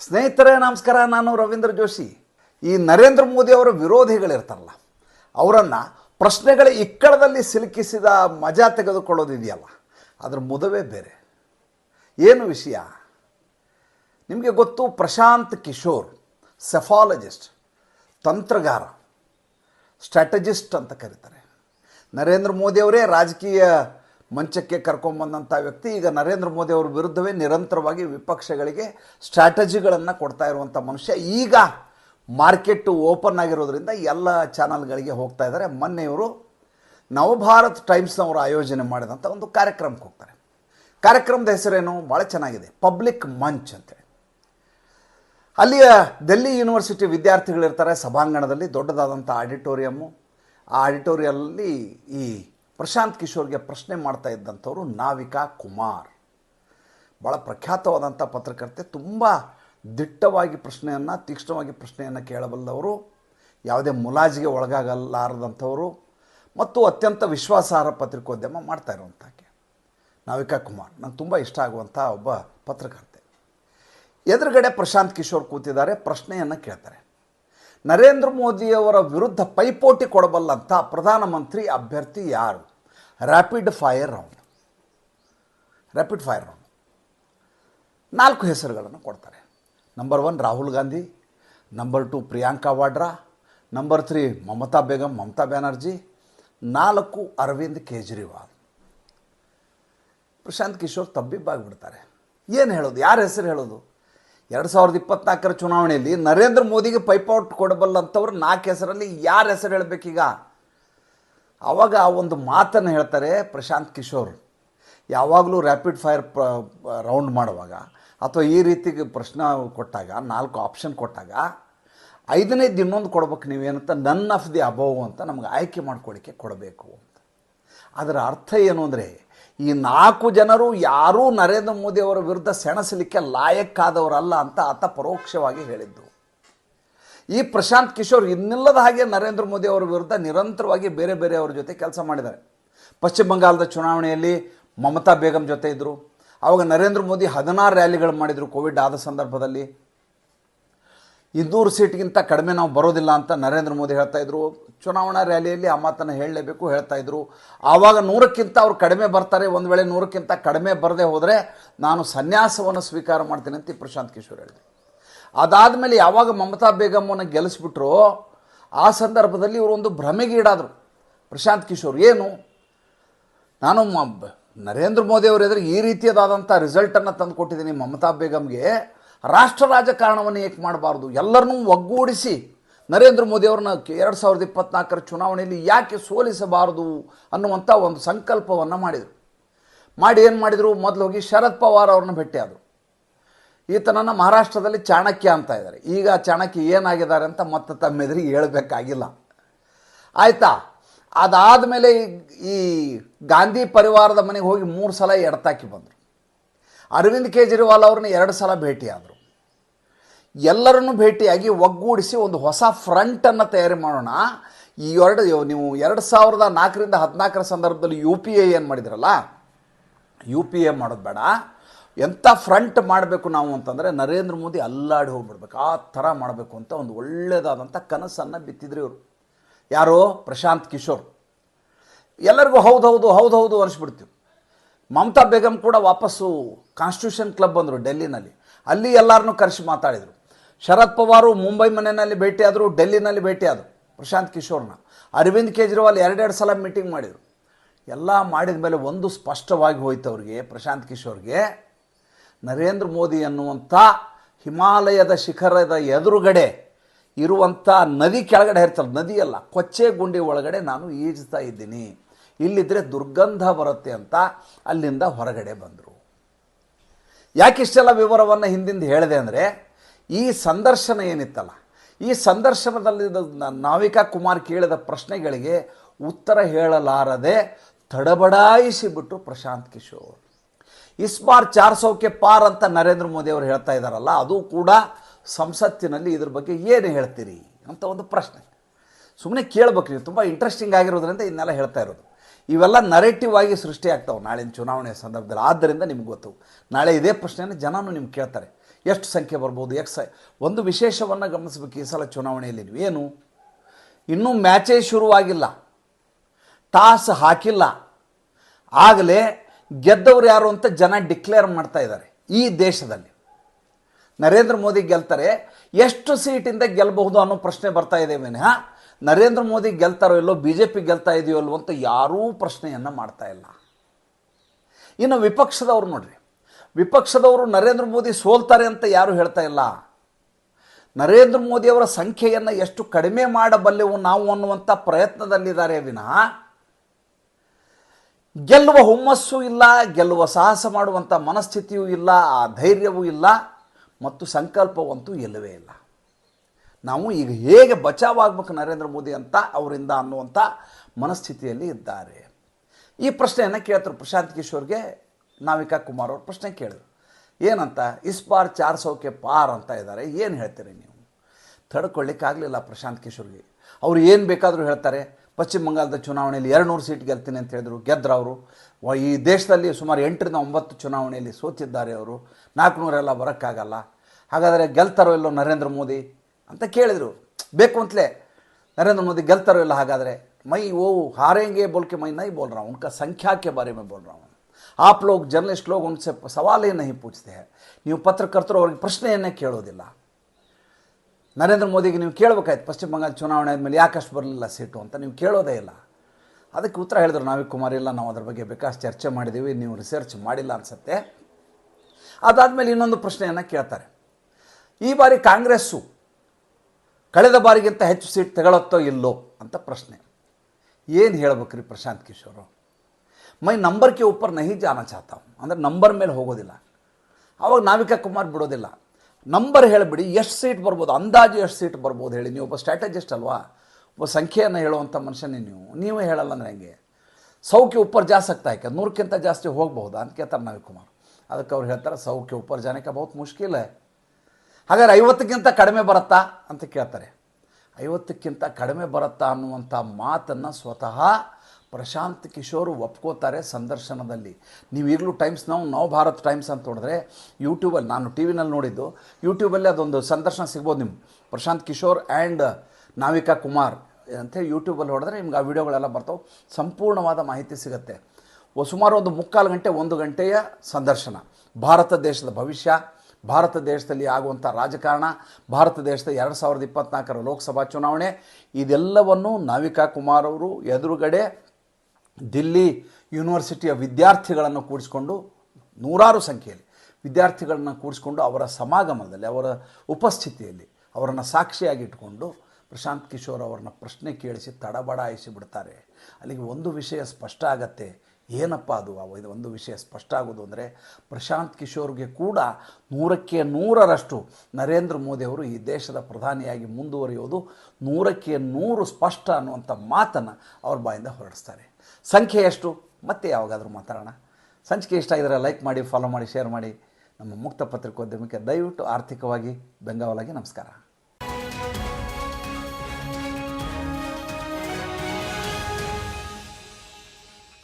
ಸ್ನೇಹಿತರೇ, ನಮಸ್ಕಾರ. ನಾನು ರವೀಂದ್ರ ಜೋಶಿ. ಈ ನರೇಂದ್ರ ಮೋದಿ ಅವರ ವಿರೋಧಿಗಳಿರ್ತಾರಲ್ಲ, ಅವರನ್ನು ಪ್ರಶ್ನೆಗಳ ಇಕ್ಕಳದಲ್ಲಿ ಸಿಲುಕಿಸಿದ ಮಜಾ ತೆಗೆದುಕೊಳ್ಳೋದಿದೆಯಲ್ಲ ಅದರ ಮುದವೇ ಬೇರೆ. ಏನು ವಿಷಯ? ನಿಮಗೆ ಗೊತ್ತು, ಪ್ರಶಾಂತ್ ಕಿಶೋರ್, ಸೆಫಾಲಜಿಸ್ಟ್, ತಂತ್ರಗಾರ, ಸ್ಟ್ರಾಟಜಿಸ್ಟ್ ಅಂತ ಕರೀತಾರೆ. ನರೇಂದ್ರ ಮೋದಿಯವರೇ ರಾಜಕೀಯ ಮಂಚಕ್ಕೆ ಕರ್ಕೊಂಬಂದಂಥ ವ್ಯಕ್ತಿ, ಈಗ ನರೇಂದ್ರ ಮೋದಿ ಅವ್ರ ವಿರುದ್ಧವೇ ನಿರಂತರವಾಗಿ ವಿಪಕ್ಷಗಳಿಗೆ ಸ್ಟ್ರಾಟಜಿಗಳನ್ನು ಕೊಡ್ತಾ ಇರುವಂಥ ಮನುಷ್ಯ. ಈಗ ಮಾರ್ಕೆಟ್ಟು ಓಪನ್ ಆಗಿರೋದ್ರಿಂದ ಎಲ್ಲ ಚಾನಲ್ಗಳಿಗೆ ಹೋಗ್ತಾ ಇದ್ದಾರೆ. ಮೊನ್ನೆ ಇವರು ನವಭಾರತ್ ಟೈಮ್ಸ್ನವರು ಆಯೋಜನೆ ಮಾಡಿದಂಥ ಒಂದು ಕಾರ್ಯಕ್ರಮಕ್ಕೆ ಹೋಗ್ತಾರೆ. ಕಾರ್ಯಕ್ರಮದ ಹೆಸರೇನು? ಭಾಳ ಚೆನ್ನಾಗಿದೆ. ಪಬ್ಲಿಕ್ ಮಂಚ್ ಅಂತೇಳಿ ಅಲ್ಲಿಯ ಡೆಲ್ಲಿ ಯೂನಿವರ್ಸಿಟಿ ವಿದ್ಯಾರ್ಥಿಗಳಿರ್ತಾರೆ ಸಭಾಂಗಣದಲ್ಲಿ, ದೊಡ್ಡದಾದಂಥ ಆಡಿಟೋರಿಯಮ್ಮು. ಆ ಆಡಿಟೋರಿಯಲ್ಲಿ ಈ ಪ್ರಶಾಂತ್ ಕಿಶೋರ್ಗೆ ಪ್ರಶ್ನೆ ಮಾಡ್ತಾ ಇದ್ದಂಥವ್ರು ನಾವಿಕಾ ಕುಮಾರ್. ಭಾಳ ಪ್ರಖ್ಯಾತವಾದಂಥ ಪತ್ರಕರ್ತೆ, ತುಂಬ ದಿಟ್ಟವಾಗಿ ಪ್ರಶ್ನೆಯನ್ನು, ತೀಕ್ಷ್ಣವಾಗಿ ಪ್ರಶ್ನೆಯನ್ನು ಕೇಳಬಲ್ಲವರು, ಯಾವುದೇ ಮುಲಾಜಿಗೆ ಒಳಗಾಗಲಾರದಂಥವರು, ಮತ್ತು ಅತ್ಯಂತ ವಿಶ್ವಾಸಾರ್ಹ ಪತ್ರಿಕೋದ್ಯಮ ಮಾಡ್ತಾ ಇರುವಂಥಕ್ಕೆ ನಾವಿಕಾ ಕುಮಾರ್, ನಂಗೆ ತುಂಬ ಇಷ್ಟ ಆಗುವಂಥ ಒಬ್ಬ ಪತ್ರಕರ್ತೆ. ಎದುರುಗಡೆ ಪ್ರಶಾಂತ್ ಕಿಶೋರ್ ಕೂತಿದ್ದಾರೆ, ಪ್ರಶ್ನೆಯನ್ನು ಕೇಳ್ತಾರೆ. ನರೇಂದ್ರ ಮೋದಿಯವರ ವಿರುದ್ಧ ಪೈಪೋಟಿ ಕೊಡಬಲ್ಲಂಥ ಪ್ರಧಾನಮಂತ್ರಿ ಅಭ್ಯರ್ಥಿ ಯಾರು? Rapid fire round rapid fire round ನಾಲ್ಕು ಹೆಸರುಗಳನ್ನು ಕೊಡ್ತಾರೆ. Number one Rahul Gandhi number two Priyanka Vadra number three Mamata Begum Mamata Banerjee ನಾಲ್ಕು ಅರವಿಂದ್ ಕೇಜ್ರಿವಾಲ್ ಪ್ರಶಾಂತ್ ಕಿಶೋರ್ ತಬ್ಬಿಬ್ಬಾಗ್ಬಿಡ್ತಾರೆ. ಏನು ಹೇಳೋದು? ಯಾರ ಹೆಸರು ಹೇಳೋದು? ಎರಡು ಸಾವಿರದ ಇಪ್ಪತ್ನಾಲ್ಕರ ಚುನಾವಣೆಯಲ್ಲಿ ನರೇಂದ್ರ ಮೋದಿಗೆ ಪೈಪೌಟ್ ಕೊಡಬಲ್ಲಂಥವ್ರು ನಾಲ್ಕು ಹೆಸರಲ್ಲಿ ಯಾರ ಹೆಸರು ಹೇಳಬೇಕೀಗ? ಆವಾಗ ಆ ಒಂದು ಮಾತನ್ನು ಹೇಳ್ತಾರೆ ಪ್ರಶಾಂತ್ ಕಿಶೋರ್. ಯಾವಾಗಲೂ ರ್ಯಾಪಿಡ್ ಫೈರ್ ಪ್ರ ರೌಂಡ್ ಮಾಡುವಾಗ, ಅಥವಾ ಈ ರೀತಿ ಪ್ರಶ್ನೆ ಕೊಟ್ಟಾಗ, ನಾಲ್ಕು ಆಪ್ಷನ್ ಕೊಟ್ಟಾಗ, ಐದನೇದು ಇನ್ನೊಂದು ಕೊಡ್ಬೇಕು ನೀವೇನಂತ ನನ್ ಆಫ್ ದಿ ಅಬೌವ್ ಅಂತ ನಮಗೆ ಆಯ್ಕೆ ಮಾಡ್ಕೊಳಿಕ್ಕೆ ಕೊಡಬೇಕು ಅಂತ. ಅದರ ಅರ್ಥ ಏನು ಅಂದರೆ, ಈ ನಾಲ್ಕು ಜನರು ಯಾರೂ ನರೇಂದ್ರ ಮೋದಿ ಅವರ ವಿರುದ್ಧ ಸೆಣಸಲಿಕ್ಕೆ ಲಾಯಕ್ಕಾದವರಲ್ಲ ಅಂತ ಆತ ಪರೋಕ್ಷವಾಗಿ ಹೇಳಿದ್ದು. ಈ ಪ್ರಶಾಂತ್ ಕಿಶೋರ್ ಇನ್ನಿಲ್ಲದ ಹಾಗೆ ನರೇಂದ್ರ ಮೋದಿ ಅವರ ವಿರುದ್ಧ ನಿರಂತರವಾಗಿ ಬೇರೆ ಬೇರೆ ಅವರ ಜೊತೆ ಕೆಲಸ ಮಾಡಿದ್ದಾರೆ. ಪಶ್ಚಿಮ ಬಂಗಾಳದ ಚುನಾವಣೆಯಲ್ಲಿ ಮಮತಾ ಬೇಗಂ ಜೊತೆ ಇದ್ದರು ಆವಾಗ ನರೇಂದ್ರ ಮೋದಿ ಹದಿನಾರು ರ್ಯಾಲಿಗಳು ಮಾಡಿದರು ಕೋವಿಡ್ ಆದ ಸಂದರ್ಭದಲ್ಲಿ. ಇನ್ನೂರು ಸೀಟ್ಗಿಂತ ಕಡಿಮೆ ನಾವು ಬರೋದಿಲ್ಲ ಅಂತ ನರೇಂದ್ರ ಮೋದಿ ಹೇಳ್ತಾ ಇದ್ರು. ಚುನಾವಣಾ ರ್ಯಾಲಿಯಲ್ಲಿ ಆ ಮಾತನ್ನು ಹೇಳಲೇಬೇಕು ಹೇಳ್ತಾ ಇದ್ರು. ಆವಾಗ ನೂರಕ್ಕಿಂತ ಅವ್ರು ಕಡಿಮೆ ಬರ್ತಾರೆ, ಒಂದು ವೇಳೆ ನೂರಕ್ಕಿಂತ ಕಡಿಮೆ ಬರದೆ ಹೋದರೆ ನಾನು ಸನ್ಯಾಸವನ್ನು ಸ್ವೀಕಾರ ಮಾಡ್ತೀನಿ ಅಂತ ಪ್ರಶಾಂತ್ ಕಿಶೋರ್ ಹೇಳಿದ್ರು. ಅದಾದಮೇಲೆ ಯಾವಾಗ ಮಮತಾ ಬೇಗಮ್ಮನ ಗೆಲ್ಲಿಸ್ಬಿಟ್ರು, ಆ ಸಂದರ್ಭದಲ್ಲಿ ಇವರು ಒಂದು ಭ್ರಮೆಗೀಡಾದರು ಪ್ರಶಾಂತ್ ಕಿಶೋರ್, ಏನು? ನಾನು ನರೇಂದ್ರ ಮೋದಿ ಎದುರು ಈ ರೀತಿಯದಾದಂಥ ರಿಸಲ್ಟನ್ನು ತಂದು ಕೊಟ್ಟಿದ್ದೀನಿ ಮಮತಾ ಬೇಗಮ್ಗೆ ರಾಷ್ಟ್ರ ರಾಜಕಾರಣವನ್ನು ಏಕೆ ಮಾಡಬಾರ್ದು. ಎಲ್ಲರನ್ನೂ ಒಗ್ಗೂಡಿಸಿ ನರೇಂದ್ರ ಮೋದಿ ಅವ್ರನ್ನ ಎರಡು ಸಾವಿರದ ಇಪ್ಪತ್ನಾಲ್ಕರ ಚುನಾವಣೆಯಲ್ಲಿ ಯಾಕೆ ಸೋಲಿಸಬಾರದು ಅನ್ನುವಂಥ ಒಂದು ಸಂಕಲ್ಪವನ್ನು ಮಾಡಿದರು. ಮಾಡಿ ಏನು ಮಾಡಿದರು? ಮೊದಲು ಹೋಗಿ ಶರದ್ ಪವಾರ್ ಅವ್ರನ್ನ ಭೇಟಿಯಾದರು. ಈತನನ್ನು ಮಹಾರಾಷ್ಟ್ರದಲ್ಲಿ ಚಾಣಕ್ಯ ಅಂತ ಇದ್ದಾರೆ. ಈಗ ಚಾಣಕ್ಯ ಏನಾಗಿದ್ದಾರೆ ಅಂತ ಮತ್ತೆ ತಮ್ಮೆದುರಿಗೆ ಹೇಳಬೇಕಾಗಿಲ್ಲ. ಆಯಿತಾ? ಅದಾದ ಮೇಲೆ ಈ ಗಾಂಧಿ ಪರಿವಾರದ ಮನೆಗೆ ಹೋಗಿ ಮೂರು ಸಲ ಎಡತಾಕಿ ಬಂದರು. ಅರವಿಂದ್ ಕೇಜ್ರಿವಾಲ್ ಅವ್ರನ್ನ ಎರಡು ಸಲ ಭೇಟಿಯಾದರು. ಎಲ್ಲರನ್ನೂ ಭೇಟಿಯಾಗಿ ಒಗ್ಗೂಡಿಸಿ ಒಂದು ಹೊಸ ಫ್ರಂಟನ್ನು ತಯಾರಿ ಮಾಡೋಣ. ಈ ಎರಡು, ನೀವು ಎರಡು ಸಾವಿರದ ನಾಲ್ಕರಿಂದ ಹದಿನಾಲ್ಕರ ಸಂದರ್ಭದಲ್ಲಿ ಯು ಪಿ ಎ ಏನು ಮಾಡಿದ್ರಲ್ಲ? ಯು ಪಿ ಎ ಮಾಡೋದು ಬೇಡ. ಎಂಥ ಫ್ರಂಟ್ ಮಾಡಬೇಕು ನಾವು ಅಂತಂದರೆ ನರೇಂದ್ರ ಮೋದಿ ಅಲ್ಲಾಡಿ ಹೋಗ್ಬಿಡ್ಬೇಕು. ಆ ಥರ ಮಾಡಬೇಕು ಅಂತ ಒಂದು ಒಳ್ಳೆಯದಾದಂಥ ಕನಸನ್ನು ಬಿತ್ತಿದ್ರು ಇವರು. ಯಾರೋ? ಪ್ರಶಾಂತ್ ಕಿಶೋರ್. ಎಲ್ಲರಿಗೂ ಹೌದು ಹೌದು ಹೌದು ಹೌದು ಅನಿಸ್ಬಿಡ್ತೀವಿ ಮಮತಾ ಬೇಗಂ ಕೂಡ ವಾಪಸ್ಸು ಕಾನ್ಸ್ಟಿಟ್ಯೂಷನ್ ಕ್ಲಬ್ ಬಂದರು ಡೆಲ್ಲಿನಲ್ಲಿ. ಅಲ್ಲಿ ಎಲ್ಲರನ್ನೂ ಕರೆಸಿ ಮಾತಾಡಿದರು. ಶರದ್ ಪವಾರು ಮುಂಬೈ ಮನೆಯಲ್ಲಿ ಭೇಟಿಯಾದರು ಡೆಲ್ಲಿನಲ್ಲಿ ಭೇಟಿಯಾದರು ಪ್ರಶಾಂತ್ ಕಿಶೋರ್ನ. ಅರವಿಂದ್ ಕೇಜ್ರಿವಾಲ್ ಎರಡೆರಡು ಸಲ ಮೀಟಿಂಗ್ ಮಾಡಿದರು. ಎಲ್ಲ ಮಾಡಿದ ಮೇಲೆ ಒಂದು ಸ್ಪಷ್ಟವಾಗಿ ಹೋಯ್ತು ಅವ್ರಿಗೆ, ಪ್ರಶಾಂತ್ ಕಿಶೋರ್ಗೆ. ನರೇಂದ್ರ ಮೋದಿ ಅನ್ನುವಂಥ ಹಿಮಾಲಯದ ಶಿಖರದ ಎದುರುಗಡೆ ಇರುವಂಥ ನದಿ ಕೆಳಗಡೆ ಇರ್ತಲ್ಲ ನದಿಯಲ್ಲ ಕೊಚ್ಚೆ ಗುಂಡಿ ಒಳಗಡೆ ನಾನು ಈಜ್ತಾ ಇದ್ದೀನಿ. ಇಲ್ಲಿದ್ದರೆ ದುರ್ಗಂಧ ಬರುತ್ತೆ ಅಂತ ಅಲ್ಲಿಂದ ಹೊರಗಡೆ ಬಂದರು. ಯಾಕಿಷ್ಟೆಲ್ಲ ವಿವರವನ್ನು ಹಿಂದಿಂದ ಹೇಳಿದೆ ಅಂದರೆ, ಈ ಸಂದರ್ಶನ ಏನಿತ್ತಲ್ಲ, ಈ ಸಂದರ್ಶನದಲ್ಲಿ ನಾವಿಕಾ ಕುಮಾರ್ ಕೇಳಿದ ಪ್ರಶ್ನೆಗಳಿಗೆ ಉತ್ತರ ಹೇಳಲಾರದೆ ತಡಬಡಾಯಿಸಿಬಿಟ್ಟು ಪ್ರಶಾಂತ್ ಕಿಶೋರ್. ಇಸ್ ಬಾರ್ ಚಾರ್ ಸೌಕ್ಯ ಪಾರ್ ಅಂತ ನರೇಂದ್ರ ಮೋದಿ ಅವರು ಹೇಳ್ತಾ ಇದ್ದಾರಲ್ಲ, ಅದು ಕೂಡ ಸಂಸತ್ತಿನಲ್ಲಿ ಇದ್ರ ಬಗ್ಗೆ ಏನು ಹೇಳ್ತೀರಿ ಅಂತ ಒಂದು ಪ್ರಶ್ನೆ. ಸುಮ್ಮನೆ ಕೇಳಬೇಕು ನೀವು, ತುಂಬ ಇಂಟ್ರೆಸ್ಟಿಂಗ್ ಆಗಿರೋದ್ರಿಂದ ಇದನ್ನೆಲ್ಲ ಹೇಳ್ತಾ ಇರೋದು. ಇವೆಲ್ಲ ನರೇಟಿವ್ ಆಗಿ ಸೃಷ್ಟಿ ಆಗ್ತಾವೆ ನಾಳಿನ ಚುನಾವಣೆ ಸಂದರ್ಭದಲ್ಲಿ. ಆದ್ದರಿಂದ ನಿಮ್ಗೆ ಗೊತ್ತು. ನಾಳೆ ಇದೇ ಪ್ರಶ್ನೆಯನ್ನು ಜನನೂ ನಿಮ್ಗೆ ಕೇಳ್ತಾರೆ. ಎಷ್ಟು ಸಂಖ್ಯೆ ಬರ್ಬೋದು, ಎಕ್ಸ್ ಒಂದು ವಿಶೇಷವನ್ನು ಗಮನಿಸಬೇಕು ಈ ಸಲ ಚುನಾವಣೆಯಲ್ಲಿ ನೀವು. ಏನು? ಇನ್ನೂ ಮ್ಯಾಚೇ ಶುರುವಾಗಿಲ್ಲ. ಟಾಸ್ ಹಾಕಿಲ್ಲ. ಆಗಲೇ ಗೆದ್ದವರು ಯಾರು ಅಂತ ಜನ ಡಿಕ್ಲೇರ್ ಮಾಡ್ತಾ ಇದ್ದಾರೆ ಈ ದೇಶದಲ್ಲಿ. ನರೇಂದ್ರ ಮೋದಿ ಗೆಲ್ತಾರೆ, ಎಷ್ಟು ಸೀಟಿಂದ ಗೆಲ್ಲಬಹುದು ಅನ್ನೋ ಪ್ರಶ್ನೆ ಬರ್ತಾ ಇದೆ ವಿನಃ ನರೇಂದ್ರ ಮೋದಿ ಗೆಲ್ತಾರೋ ಇಲ್ಲೋ ಬಿ ಜೆ ಪಿ ಗೆಲ್ತಾ ಇದೆಯೋ ಇಲ್ವೋ ಅಂತ ಯಾರೂ ಪ್ರಶ್ನೆಯನ್ನು ಮಾಡ್ತಾ ಇಲ್ಲ. ಇನ್ನು ವಿಪಕ್ಷದವ್ರು ನೋಡ್ರಿ, ವಿಪಕ್ಷದವರು ನರೇಂದ್ರ ಮೋದಿ ಸೋಲ್ತಾರೆ ಅಂತ ಯಾರೂ ಹೇಳ್ತಾ ಇಲ್ಲ? ನರೇಂದ್ರ ಮೋದಿಯವರ ಸಂಖ್ಯೆಯನ್ನು ಎಷ್ಟು ಕಡಿಮೆ ಮಾಡಬಲ್ಲೆವು ನಾವು ಅನ್ನುವಂಥ ಪ್ರಯತ್ನದಲ್ಲಿದ್ದಾರೆ ವಿನಃ ಗೆಲ್ಲುವ ಹುಮ್ಮಸ್ಸು ಇಲ್ಲ, ಗೆಲ್ಲುವ ಸಾಹಸ ಮಾಡುವಂಥ ಮನಸ್ಥಿತಿಯೂ ಇಲ್ಲ, ಆ ಧೈರ್ಯವೂ ಇಲ್ಲ, ಮತ್ತು ಸಂಕಲ್ಪವಂತೂ ಇಲ್ಲವೇ ಇಲ್ಲ. ನಾವು ಈಗ ಹೇಗೆ ಬಚಾವಾಗಬೇಕು ನರೇಂದ್ರ ಮೋದಿ ಅಂತ, ಅವರಿಂದ ಅನ್ನುವಂಥ ಮನಸ್ಥಿತಿಯಲ್ಲಿ ಇದ್ದಾರೆ. ಈ ಪ್ರಶ್ನೆಯನ್ನು ಕೇಳ್ತಾರೆ ಪ್ರಶಾಂತ್ ಕಿಶೋರ್ಗೆ, ನಾವಿಕಾ ಕುಮಾರ್ ಅವ್ರ ಪ್ರಶ್ನೆ ಕೇಳಿದ್ರು. ಏನಂತ? ಇಸ್ ಬಾರ್ ಚಾರ್ ಸೌಕೆ ಪಾರ್ ಅಂತ ಇದ್ದಾರೆ. ಏನು ಹೇಳ್ತೀರಿ ನೀವು? ತಡ್ಕೊಳ್ಳಿಕ್ಕಾಗಲಿಲ್ಲ ಪ್ರಶಾಂತ್ ಕಿಶೋರ್ಗೆ. ಅವ್ರು ಏನು ಬೇಕಾದರೂ ಹೇಳ್ತಾರೆ. ಪಶ್ಚಿಮ ಬಂಗಾಳದ ಚುನಾವಣೆಯಲ್ಲಿ ಎರಡು ನೂರು ಸೀಟ್ ಗೆಲ್ತೀನಿ ಅಂತ ಹೇಳಿದ್ರು ಗೆದ್ರು ಅವರು ವ- ಈ ದೇಶದಲ್ಲಿ ಸುಮಾರು ಎಂಟರಿಂದ ಒಂಬತ್ತು ಚುನಾವಣೆಯಲ್ಲಿ ಸೋತಿದ್ದಾರೆ ಅವರು ನಾಲ್ಕುನೂರೆಲ್ಲ ಬರೋಕ್ಕಾಗಲ್ಲ ಹಾಗಾದರೆ ಗೆಲ್ತಾರೋ ಇಲ್ಲೋ ನರೇಂದ್ರ ಮೋದಿ ಅಂತ ಕೇಳಿದರು ಬೇಕು ಅಂತಲೇ नरेंद्र मोदी ಗೆಲ್ತಾರೋ ಇಲ್ಲ ಹಾಗಾದರೆ ಮೈ ಓ हारेंगे बोल के मैं नहीं बोल रहा हूँ उनका संख्या के बारे में बोल रहा हूँ आप लोग जर्नलिस्ट लोग उनसे सवाल ही नहीं पूछते हैं ನೀವು ಪತ್ರಕರ್ತರು ಅವ್ರಿಗೆ ಪ್ರಶ್ನೆಯನ್ನೇ ಕೇಳೋದಿಲ್ಲ ನರೇಂದ್ರ ಮೋದಿಗೆ ನೀವು ಕೇಳಬೇಕಾಯ್ತು ಪಶ್ಚಿಮ ಬಂಗಾಳ ಚುನಾವಣೆ ಆದಮೇಲೆ ಯಾಕಷ್ಟು ಬರಲಿಲ್ಲ ಸೀಟು ಅಂತ? ನೀವು ಕೇಳೋದೇ ಇಲ್ಲ. ಅದಕ್ಕೆ ಉತ್ತರ ಹೇಳಿದ್ರು ನಾವಿ ಕುಮಾರ್, ಇಲ್ಲ ನಾವು ಅದ್ರ ಬಗ್ಗೆ ಬೇಕಾಸ್ ಚರ್ಚೆ ಮಾಡಿದ್ದೀವಿ ನೀವು ರಿಸರ್ಚ್ ಮಾಡಿಲ್ಲ ಅನಿಸುತ್ತೆ. ಅದಾದಮೇಲೆ ಇನ್ನೊಂದು ಪ್ರಶ್ನೆಯನ್ನು ಕೇಳ್ತಾರೆ. ಈ ಬಾರಿ ಕಾಂಗ್ರೆಸ್ಸು ಕಳೆದ ಬಾರಿಗಿಂತ ಹೆಚ್ಚು ಸೀಟ್ ತಗೊಳತ್ತೋ ಇಲ್ಲೋ ಅಂತ ಪ್ರಶ್ನೆ. ಏನು ಹೇಳ್ಬೇಕ್ರಿ ಪ್ರಶಾಂತ್ ಕಿಶೋರ್? ಮೈ ನಂಬರ್ಕೆ ಉಪ್ಪರ್ ನಹಿ ಜಾನ ಚಾತಾವ್. ಅಂದರೆ ನಂಬರ್ ಮೇಲೆ ಹೋಗೋದಿಲ್ಲ. ಅವಾಗ ನಾವಿಕಾ ಕುಮಾರ್ ಬಿಡೋದಿಲ್ಲ. ನಂಬರ್ ಹೇಳಿಬಿಡಿ, ಎಷ್ಟು ಸೀಟ್ ಬರ್ಬೋದು, ಅಂದಾಜು ಎಷ್ಟು ಸೀಟ್ ಬರ್ಬೋದು ಹೇಳಿ. ನೀವು ಒಬ್ಬ ಸ್ಟ್ರಾಟಜಿಸ್ಟ್ ಅಲ್ವಾ? ಒಬ್ಬ ಸಂಖ್ಯೆಯನ್ನು ಹೇಳುವಂಥ ಮನುಷ್ಯನೇ ನೀವು. ನೀವೇ ಹೇಳಲ್ಲ ಅಂದರೆ ಹೆಂಗೆ? ಸೌಖ್ಯ ಉಪ್ಪರ್ ಜಾಸ್ತಿ ಆಗ್ತಾ ಇಕ್ಕ. ನೂರಕ್ಕಿಂತ ಜಾಸ್ತಿ ಹೋಗ್ಬಹುದಾ? ಅಂತ ಕೇಳ್ತಾರೆ ನವೀನ್ ಕುಮಾರ್. ಅದಕ್ಕೆ ಅವ್ರು ಹೇಳ್ತಾರೆ, ಸೌಖ್ಯ ಉಪ್ಪರ್ ಜನಕ್ಕೆ ಬಹುತ್ ಮುಷ್ಕಿಲ್ ಹಾಗಾದ್ರೆ ಐವತ್ತಕ್ಕಿಂತ ಕಡಿಮೆ ಬರುತ್ತಾ? ಅಂತ ಕೇಳ್ತಾರೆ. ಐವತ್ತಕ್ಕಿಂತ ಕಡಿಮೆ ಬರುತ್ತಾ ಅನ್ನುವಂಥ ಮಾತನ್ನು ಸ್ವತಃ ಪ್ರಶಾಂತ್ ಕಿಶೋರ್ ಒಪ್ಕೋತಾರೆ ಸಂದರ್ಶನದಲ್ಲಿ. ನೀವು ಈಗಲೂ ಟೈಮ್ಸ್ ನಾವು ನವ ಭಾರತ್ ಟೈಮ್ಸ್ ಅಂತ ನೋಡಿದ್ರೆ ಯೂಟ್ಯೂಬಲ್ಲಿ ನಾನು ಟಿ ವಿನಲ್ಲಿ ನೋಡಿದ್ದು ಯೂಟ್ಯೂಬಲ್ಲಿ ಅದೊಂದು ಸಂದರ್ಶನ ಸಿಗ್ಬೋದು ನಿಮ್ಮ ಪ್ರಶಾಂತ್ ಕಿಶೋರ್ ಆ್ಯಂಡ್ ನಾವಿಕಾ ಕುಮಾರ್ ಅಂತೇಳಿ ಯೂಟ್ಯೂಬಲ್ಲಿ ಹೊಡೆದ್ರೆ ನಿಮ್ಗೆ ಆ ವಿಡಿಯೋಗಳೆಲ್ಲ ಬರ್ತಾವೆ. ಸಂಪೂರ್ಣವಾದ ಮಾಹಿತಿ ಸಿಗುತ್ತೆ. ಸುಮಾರು ಒಂದು ಮುಕ್ಕಾಲು ಗಂಟೆ, ಒಂದು ಗಂಟೆಯ ಸಂದರ್ಶನ. ಭಾರತ ದೇಶದ ಭವಿಷ್ಯ, ಭಾರತ ದೇಶದಲ್ಲಿ ಆಗುವಂಥ ರಾಜಕಾರಣ, ಭಾರತ ದೇಶದ ಎರಡು ಸಾವಿರದ ಇಪ್ಪತ್ನಾಲ್ಕರ ಲೋಕಸಭಾ ಚುನಾವಣೆ, ಇದೆಲ್ಲವನ್ನು ನಾವಿಕಾ ಕುಮಾರ್ ಅವರು ಎದುರುಗಡೆ ದಿಲ್ಲಿ ಯೂನಿವರ್ಸಿಟಿಯ ವಿದ್ಯಾರ್ಥಿಗಳನ್ನು ಕೂಡಿಸ್ಕೊಂಡು ನೂರಾರು ಸಂಖ್ಯೆಯಲ್ಲಿ ವಿದ್ಯಾರ್ಥಿಗಳನ್ನು ಕೂಡಿಸ್ಕೊಂಡು ಅವರ ಸಮಾಗಮದಲ್ಲಿ, ಅವರ ಉಪಸ್ಥಿತಿಯಲ್ಲಿ ಅವರನ್ನು ಸಾಕ್ಷಿಯಾಗಿ ಇಟ್ಕೊಂಡು ಪ್ರಶಾಂತ್ ಕಿಶೋರ್ ಅವರನ್ನ ಪ್ರಶ್ನೆ ಕೇಳಿಸಿ ತಡಬಡಾಯಿಸಿ ಬಿಡ್ತಾರೆ ಅಲ್ಲಿಗೆ ಒಂದು ವಿಷಯ ಸ್ಪಷ್ಟ ಆಗತ್ತೆ. ಏನಪ್ಪ ಅದು? ಇದು ಒಂದು ವಿಷಯ ಸ್ಪಷ್ಟ ಆಗೋದು ಅಂದರೆ ಪ್ರಶಾಂತ್ ಕಿಶೋರ್ಗೆ ಕೂಡ ನೂರಕ್ಕೆ ನೂರರಷ್ಟು ನರೇಂದ್ರ ಮೋದಿ ಅವರು ಈ ದೇಶದ ಪ್ರಧಾನಿಯಾಗಿ ಮುಂದುವರಿಯೋದು ನೂರಕ್ಕೆ ನೂರು ಸ್ಪಷ್ಟ ಅನ್ನುವಂಥ ಮಾತನ್ನು ಅವ್ರ ಬಾಯಿಂದ ಹೊರಡಿಸ್ತಾರೆ. ಸಂಖ್ಯೆ ಎಷ್ಟು? ಮತ್ತೆ ಯಾವಾಗಾದರೂ ಮಾತಾಡೋಣ. ಸಂಚಿಕೆ ಇಷ್ಟ ಆಗಿದ್ರೆ ಲೈಕ್ ಮಾಡಿ, ಫಾಲೋ ಮಾಡಿ, ಶೇರ್ ಮಾಡಿ. ನಮ್ಮ ಮುಕ್ತ ಪತ್ರಿಕೋದ್ಯಮಕ್ಕೆ ದಯವಿಟ್ಟು ಆರ್ಥಿಕವಾಗಿ ಬೆಂಗಾವಲಾಗಿ ನಮಸ್ಕಾರ.